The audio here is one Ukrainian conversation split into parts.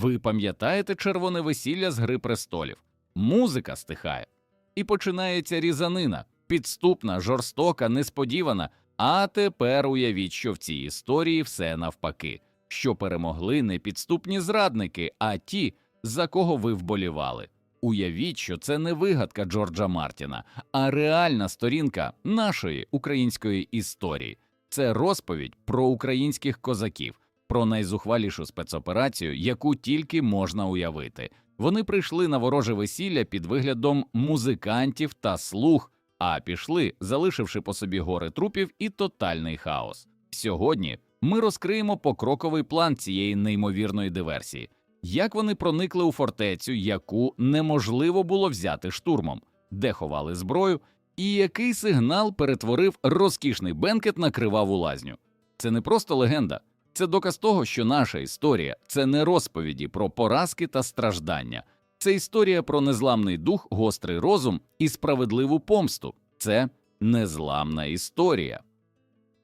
Ви пам'ятаєте червоне весілля з Гри престолів? Музика стихає. І починається різанина, підступна, жорстока, несподівана. А тепер уявіть, що в цій історії все навпаки, що перемогли не підступні зрадники, а ті, за кого ви вболівали. Уявіть, що це не вигадка Джорджа Мартіна, а реальна сторінка нашої української історії. Це розповідь про українських козаків, про найзухвалішу спецоперацію, яку тільки можна уявити. Вони прийшли на вороже весілля під виглядом музикантів та слуг, а пішли, залишивши по собі гори трупів і тотальний хаос. Сьогодні ми розкриємо покроковий план цієї неймовірної диверсії, як вони проникли у фортецю, яку неможливо було взяти штурмом, де ховали зброю, і який сигнал перетворив розкішний бенкет на криваву лазню. Це не просто легенда, це доказ того, що наша історія це не розповіді про поразки та страждання, це історія про незламний дух, гострий розум і справедливу помсту. Це незламна історія.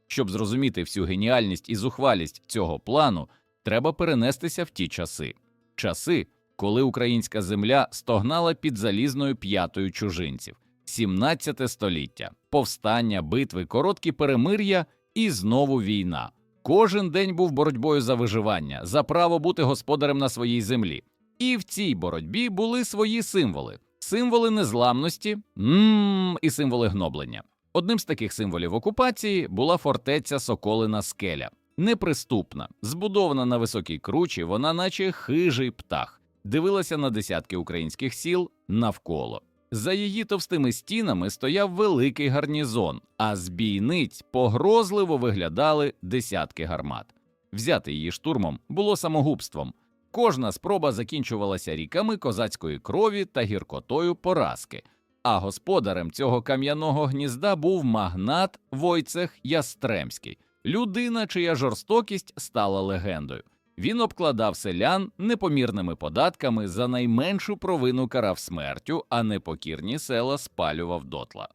Щоб зрозуміти всю геніальність і зухвалість цього плану, треба перенестися в ті часи. Часи, коли українська земля стогнала під залізною п'ятою чужинців, 17 століття, повстання, битви, короткі перемир'я і знову війна. Кожен день був боротьбою за виживання, за право бути господарем на своїй землі. І в цій боротьбі були свої символи: символи незламності м і символи гноблення. Одним з таких символів окупації була фортеця Соколина Скеля. Неприступна, збудована на високій кручі, вона, наче хижий птах, дивилася на десятки українських сіл навколо. За її товстими стінами стояв великий гарнізон, а з бійниць погрозливо виглядали десятки гармат. Взяти її штурмом було самогубством. Кожна спроба закінчувалася ріками козацької крові та гіркотою поразки. А господарем цього кам'яного гнізда був магнат Войцех Ястремський, людина, чия жорстокість стала легендою. Він обкладав селян непомірними податками за найменшу провину карав смертю, а непокірні села спалював дотла.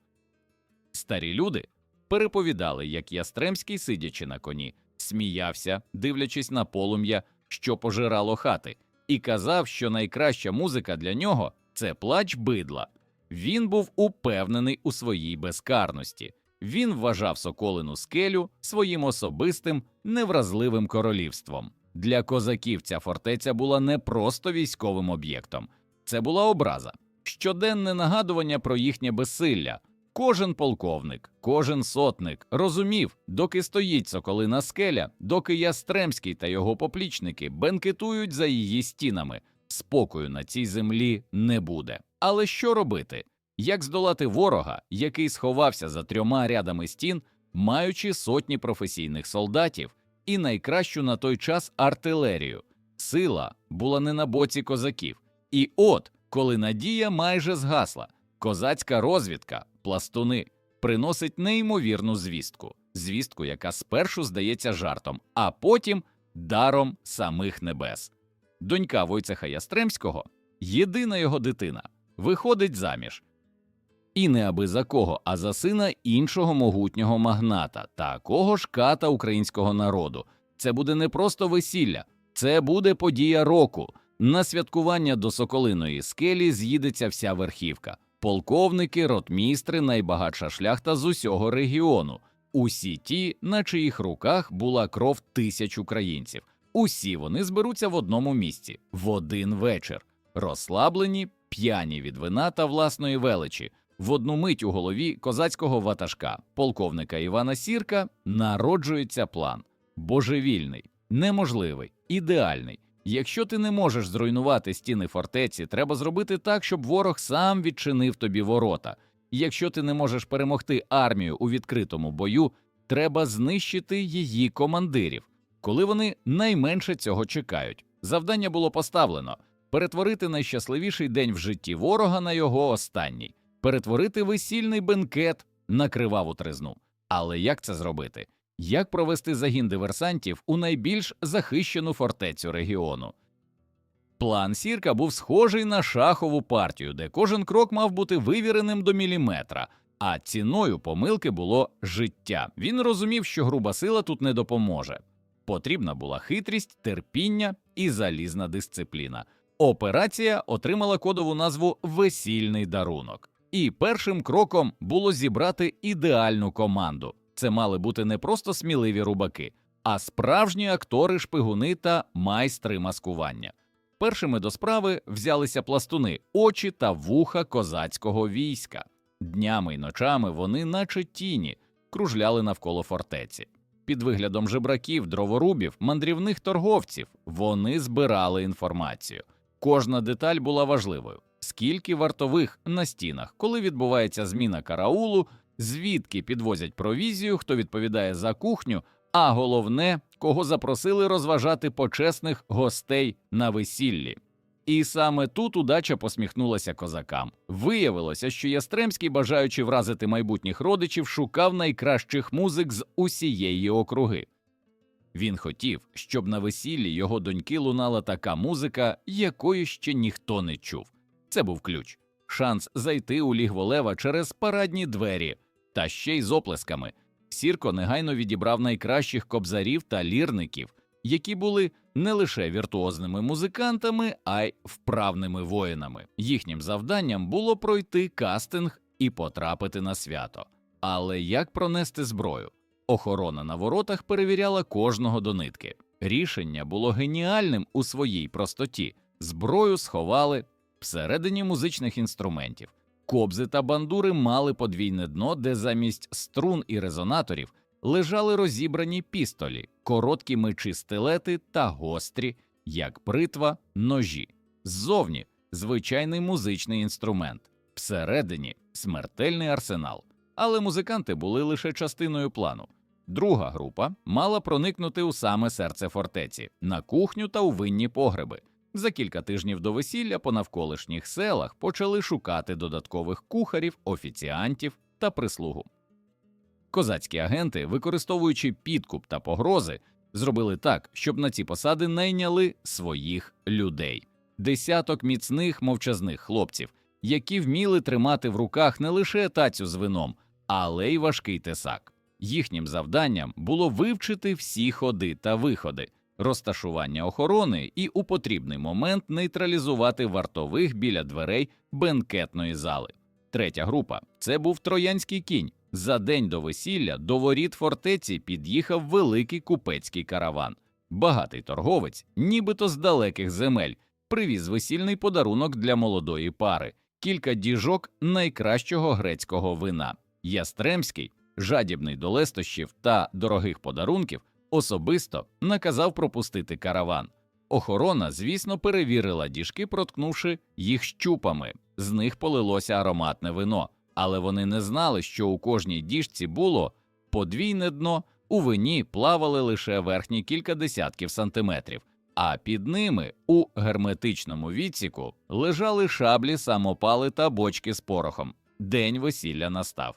Старі люди переповідали, як Ястремський, сидячи на коні, сміявся, дивлячись на полум'я, що пожирало хати, і казав, що найкраща музика для нього це плач бидла. Він був упевнений у своїй безкарності. Він вважав Соколину скелю своїм особистим невразливим королівством. Для козаків ця фортеця була не просто військовим об'єктом, це була образа, щоденне нагадування про їхнє безсилля. Кожен полковник, кожен сотник розумів, доки стоїть Соколина скеля, доки Ястремський та його поплічники бенкетують за її стінами. Спокою на цій землі не буде. Але що робити? Як здолати ворога, який сховався за трьома рядами стін, маючи сотні професійних солдатів і найкращу на той час артилерію? Сила була не на боці козаків. І от, коли надія майже згасла, козацька розвідка, пластуни, приносить неймовірну звістку, звістку, яка спершу здається жартом, а потім даром самих небес. Донька Войцеха Ястремського, єдина його дитина, виходить заміж. І не аби за кого, а за сина іншого могутнього магната, такого ж ката українського народу. Це буде не просто весілля, це буде подія року. На святкування до Соколиної скелі з'їдеться вся верхівка, полковники, ротмістри, найбагатша шляхта з усього регіону. Усі ті, на чиїх руках була кров тисяч українців. Усі вони зберуться в одному місці в один вечір, розслаблені, п'яні від вина та власної величі. В одну мить у голові козацького ватажка, полковника Івана Сірка, народжується план божевільний, неможливий, ідеальний. Якщо ти не можеш зруйнувати стіни фортеці, треба зробити так, щоб ворог сам відчинив тобі ворота. Якщо ти не можеш перемогти армію у відкритому бою, треба знищити її командирів, коли вони найменше цього чекають. Завдання було поставлено перетворити найщасливіший день в житті ворога на його останній, перетворити весільний бенкет на криваву тризну. Але як це зробити? Як провести загін диверсантів у найбільш захищену фортецю регіону? План Сірка був схожий на шахову партію, де кожен крок мав бути вивіреним до міліметра, а ціною помилки було життя. Він розумів, що груба сила тут не допоможе. Потрібна була хитрість, терпіння і залізна дисципліна. Операція отримала кодову назву Весільний дарунок. І першим кроком було зібрати ідеальну команду. Це мали бути не просто сміливі рубаки, а справжні актори, шпигуни та майстри маскування. Першими до справи взялися пластуни, очі та вуха козацького війська. Днями й ночами вони, наче тіні, кружляли навколо фортеці. Під виглядом жебраків, дроворубів, мандрівних торговців вони збирали інформацію. Кожна деталь була важливою. Скільки вартових на стінах, коли відбувається зміна караулу, звідки підвозять провізію, хто відповідає за кухню, а головне, кого запросили розважати почесних гостей на весіллі. І саме тут удача посміхнулася козакам. Виявилося, що Ястремський, бажаючи вразити майбутніх родичів, шукав найкращих музик з усієї округи. Він хотів, щоб на весіллі його доньки лунала така музика, якої ще ніхто не чув. Це був ключ, шанс зайти у лігволева через парадні двері, та ще й з оплесками. Сірко негайно відібрав найкращих кобзарів та лірників, які були не лише віртуозними музикантами, а й вправними воїнами. Їхнім завданням було пройти кастинг і потрапити на свято. Але як пронести зброю? Охорона на воротах перевіряла кожного до нитки. Рішення було геніальним у своїй простоті. Зброю сховали всередині музичних інструментів. Кобзи та бандури мали подвійне дно, де замість струн і резонаторів лежали розібрані пістолі, короткі мечі стилети та гострі, як бритва, ножі. Ззовні звичайний музичний інструмент, всередині смертельний арсенал. Але музиканти були лише частиною плану. Друга група мала проникнути у саме серце фортеці, на кухню та у винні погреби. За кілька тижнів до весілля по навколишніх селах почали шукати додаткових кухарів, офіціантів та прислугу. Козацькі агенти, використовуючи підкуп та погрози, зробили так, щоб на ці посади найняли своїх людей, десяток міцних мовчазних хлопців, які вміли тримати в руках не лише тацю з вином, але й важкий тесак. Їхнім завданням було вивчити всі ходи та виходи, розташування охорони і у потрібний момент нейтралізувати вартових біля дверей бенкетної зали. Третя група це був троянський кінь. За день до весілля до воріт фортеці під'їхав великий купецький караван. Багатий торговець, нібито з далеких земель, привіз весільний подарунок для молодої пари, кілька діжок найкращого грецького вина. Ястремський, жадібний до лестощів та дорогих подарунків, особисто наказав пропустити караван. Охорона, звісно, перевірила діжки, проткнувши їх щупами. З них полилося ароматне вино, але вони не знали, що у кожній діжці було подвійне дно, у вині плавали лише верхні кілька десятків сантиметрів, а під ними у герметичному відсіку лежали шаблі, самопали та бочки з порохом. День весілля настав.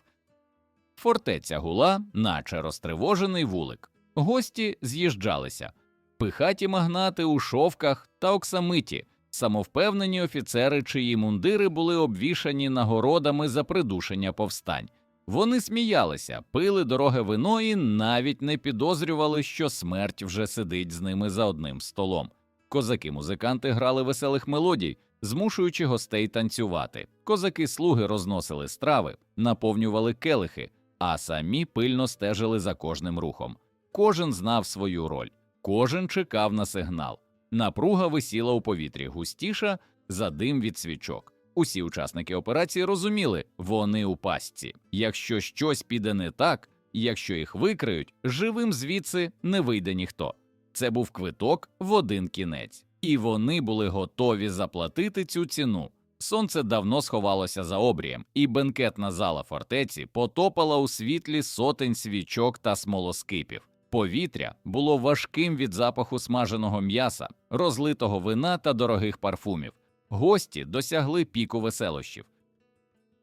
Фортеця гула, наче розтривожений вулик. Гості з'їжджалися, пихаті магнати у шовках та оксамиті, самовпевнені офіцери, чиї мундири були обвішані нагородами за придушення повстань. Вони сміялися, пили дороге вино і навіть не підозрювали, що смерть вже сидить з ними за одним столом. Козаки-музиканти грали веселих мелодій, змушуючи гостей танцювати. Козаки-слуги розносили страви, наповнювали келихи, а самі пильно стежили за кожним рухом. Кожен знав свою роль, кожен чекав на сигнал. Напруга висіла у повітрі густіша за дим від свічок. Усі учасники операції розуміли, вони у пастці. Якщо щось піде не так, якщо їх викриють, живим звідси не вийде ніхто. Це був квиток в один кінець, і вони були готові заплатити цю ціну. Сонце давно сховалося за обрієм, і бенкетна зала фортеці потопала у світлі сотень свічок та смолоскипів. Повітря було важким від запаху смаженого м'яса, розлитого вина та дорогих парфумів. Гості досягли піку веселощів.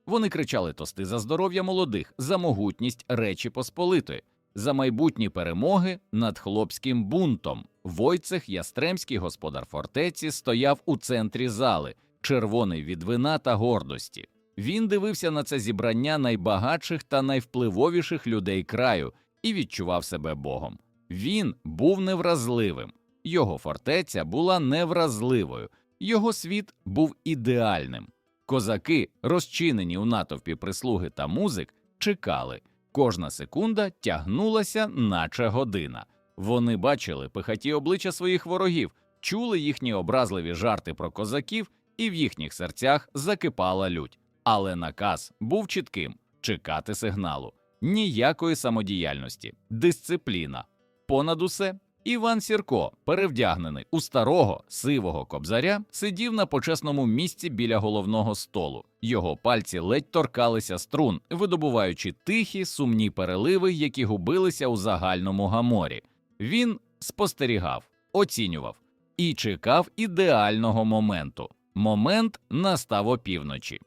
Вони кричали тости за здоров'я молодих, за могутність Речі Посполитої, за майбутні перемоги над хлопським бунтом. Войцех Ястремський, господар фортеці, стояв у центрі зали, червоний від вина та гордості. Він дивився на це зібрання найбагатших та найвпливовіших людей краю і відчував себе богом. Він був невразливим, його фортеця була невразливою, його світ був ідеальним. Козаки, розчинені у натовпі прислуги та музик, чекали. Кожна секунда тягнулася, наче година. Вони бачили пихаті обличчя своїх ворогів, чули їхні образливі жарти про козаків, і в їхніх серцях закипала лють. Але наказ був чітким чекати сигналу, ніякої самодіяльності, дисципліна. Понад усе, Іван Сірко, перевдягнений у старого сивого кобзаря, сидів на почесному місці біля головного столу. Його пальці ледь торкалися струн, видобуваючи тихі сумні переливи, які губилися у загальному гаморі. Він спостерігав, оцінював і чекав ідеального моменту. Момент настав опівночі.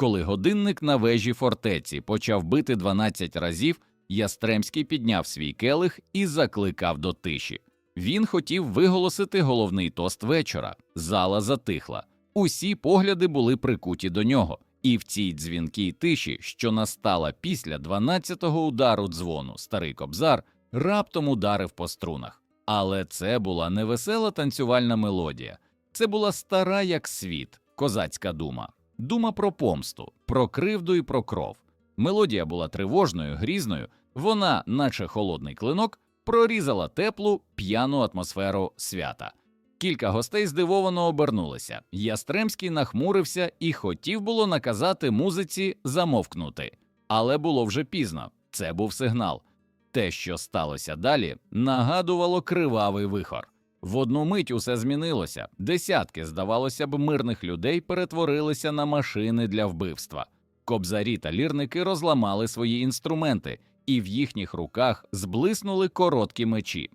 Коли годинник на вежі фортеці почав бити 12 разів, Ястремський підняв свій келих і закликав до тиші. Він хотів виголосити головний тост вечора. Зала затихла. Усі погляди були прикуті до нього, і в цій дзвінкій тиші, що настала після 12-го удару дзвону, старий кобзар раптом ударив по струнах. Але це була не весела танцювальна мелодія, це була стара як світ, козацька дума, дума про помсту, про кривду і про кров. Мелодія була тривожною, грізною, вона, наче холодний клинок, прорізала теплу, п'яну атмосферу свята. Кілька гостей здивовано обернулися. Ястремський нахмурився і хотів було наказати музиці замовкнути. Але було вже пізно. Це був сигнал. Те, що сталося далі, нагадувало кривавий вихор. В одну мить усе змінилося. Десятки, здавалося б, мирних людей перетворилися на машини для вбивства. Кобзарі та лірники розламали свої інструменти, і в їхніх руках зблиснули короткі мечі.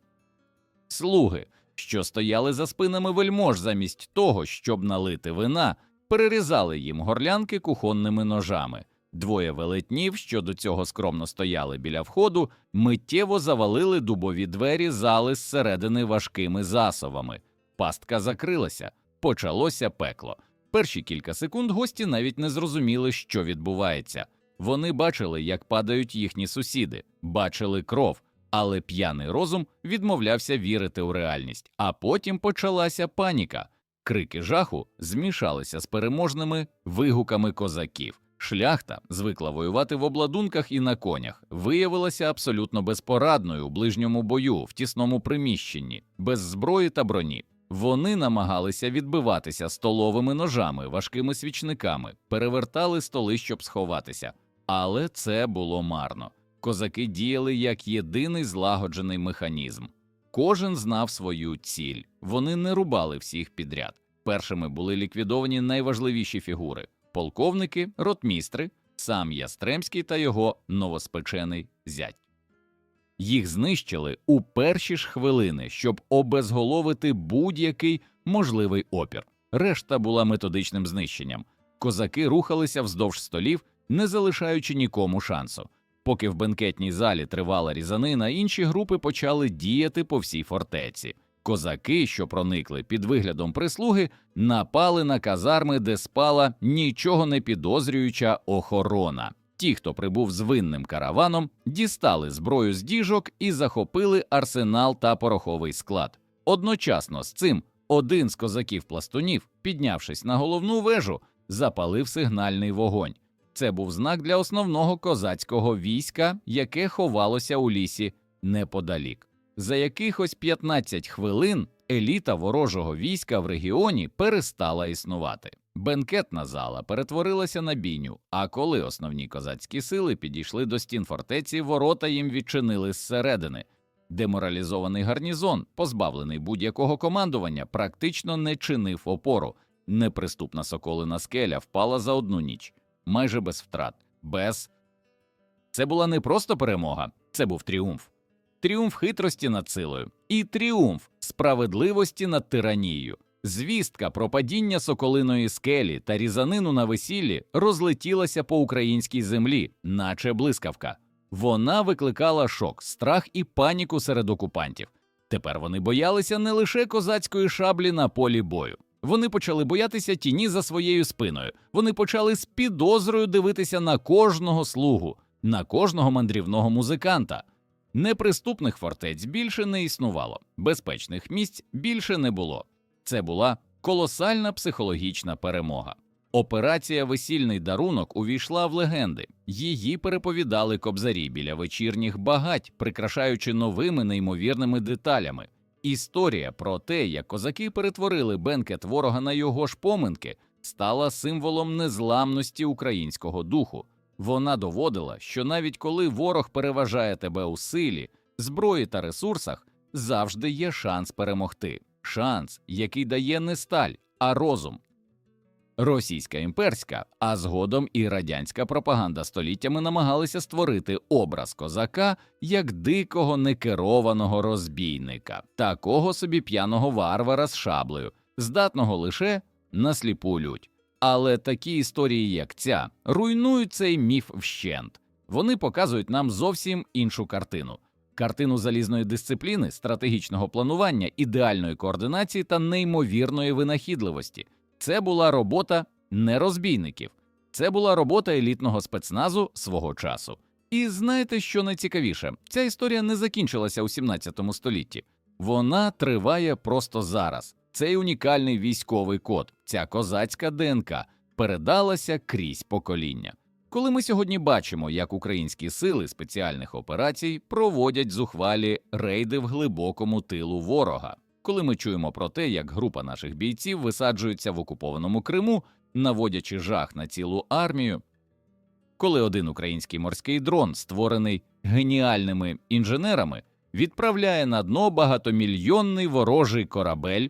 Слуги, що стояли за спинами вельмож замість того, щоб налити вина, перерізали їм горлянки кухонними ножами. Двоє велетнів, що до цього скромно стояли біля входу, миттєво завалили дубові двері зали зсередини важкими засовами. Пастка закрилася, почалося пекло. Перші кілька секунд гості навіть не зрозуміли, що відбувається. Вони бачили, як падають їхні сусіди, бачили кров, але п'яний розум відмовлявся вірити у реальність. А потім почалася паніка. Крики жаху змішалися з переможними вигуками козаків. Шляхта, звикла воювати в обладунках і на конях, виявилася абсолютно безпорадною у ближньому бою, в тісному приміщенні, без зброї та броні. Вони намагалися відбиватися столовими ножами, важкими свічниками, перевертали столи, щоб сховатися. Але це було марно. Козаки діяли як єдиний злагоджений механізм. Кожен знав свою ціль. Вони не рубали всіх підряд. Першими були ліквідовані найважливіші фігури: полковники, ротмістри, сам Ястремський та його новоспечений зять. Їх знищили у перші ж хвилини, щоб обезголовити будь-який можливий опір. Решта була методичним знищенням. Козаки рухалися вздовж столів, не залишаючи нікому шансу. Поки в бенкетній залі тривала різанина, інші групи почали діяти по всій фортеці. Козаки, що проникли під виглядом прислуги, напали на казарми, де спала нічого не підозрююча охорона. Ті, хто прибув з винним караваном, дістали зброю з діжок і захопили арсенал та пороховий склад. Одночасно з цим один з козаків-пластунів, піднявшись на головну вежу, запалив сигнальний вогонь. Це був знак для основного козацького війська, яке ховалося у лісі неподалік. За якихось 15 хвилин еліта ворожого війська в регіоні перестала існувати. Бенкетна зала перетворилася на бійню. А коли основні козацькі сили підійшли до стін фортеці, ворота їм відчинили зсередини. Деморалізований гарнізон, позбавлений будь-якого командування, практично не чинив опору. Неприступна соколина скеля впала за одну ніч, майже без втрат, без це була не просто перемога, це був тріумф. Тріумф хитрості над силою і тріумф справедливості над тиранією. Звістка про падіння соколиної скелі та різанину на весіллі розлетілася по українській землі, наче блискавка. Вона викликала шок, страх і паніку серед окупантів. Тепер вони боялися не лише козацької шаблі на полі бою. Вони почали боятися тіні за своєю спиною. Вони почали з підозрою дивитися на кожного слугу, на кожного мандрівного музиканта. Неприступних фортець більше не існувало, безпечних місць більше не було. Це була колосальна психологічна перемога. Операція Весільний дарунок увійшла в легенди. Її переповідали кобзарі біля вечірніх багать, прикрашаючи новими неймовірними деталями. Історія про те, як козаки перетворили бенкет ворога на його ж поминки, стала символом незламності українського духу. Вона доводила, що навіть коли ворог переважає тебе у силі, зброї та ресурсах, завжди є шанс перемогти. Шанс, який дає не сталь, а розум. Російська імперська, а згодом і радянська пропаганда століттями намагалися створити образ козака як дикого некерованого розбійника, такого собі п'яного варвара з шаблею, здатного лише на сліпу лють. Але такі історії, як ця, руйнують цей міф вщент. Вони показують нам зовсім іншу картину. Картину залізної дисципліни, стратегічного планування, ідеальної координації та неймовірної винахідливості. Це була робота не розбійників, це була робота елітного спецназу свого часу. І знаєте, що найцікавіше? Ця історія не закінчилася у 17 столітті. Вона триває просто зараз. Цей унікальний військовий код, ця козацька ДНК передалася крізь покоління. Коли ми сьогодні бачимо, як українські сили спеціальних операцій проводять зухвалі рейди в глибокому тилу ворога, коли ми чуємо про те, як група наших бійців висаджується в окупованому Криму, наводячи жах на цілу армію, коли один український морський дрон, створений геніальними інженерами, відправляє на дно багатомільйонний ворожий корабель,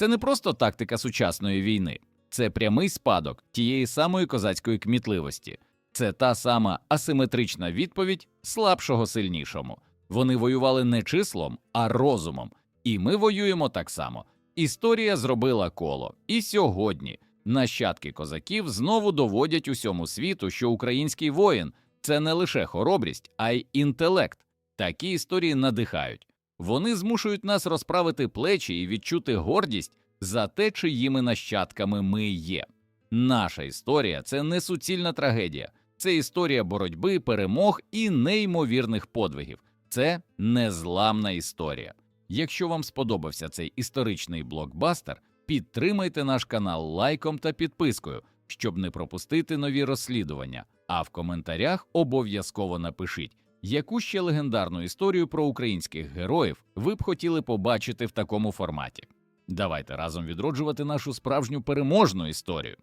це не просто тактика сучасної війни, це прямий спадок тієї самої козацької кмітливості, це та сама асиметрична відповідь слабшого сильнішому. Вони воювали не числом, а розумом. І ми воюємо так само. Історія зробила коло, і сьогодні нащадки козаків знову доводять усьому світу, що український воїн це не лише хоробрість, а й інтелект. Такі історії надихають. Вони змушують нас розправити плечі і відчути гордість за те, чиїми нащадками ми є. Наша історія це не суцільна трагедія, це історія боротьби, перемог і неймовірних подвигів. Це незламна історія. Якщо вам сподобався цей історичний блокбастер, підтримайте наш канал лайком та підпискою, щоб не пропустити нові розслідування. А в коментарях обов'язково напишіть, яку ще легендарну історію про українських героїв ви б хотіли побачити в такому форматі. Давайте разом відроджувати нашу справжню переможну історію.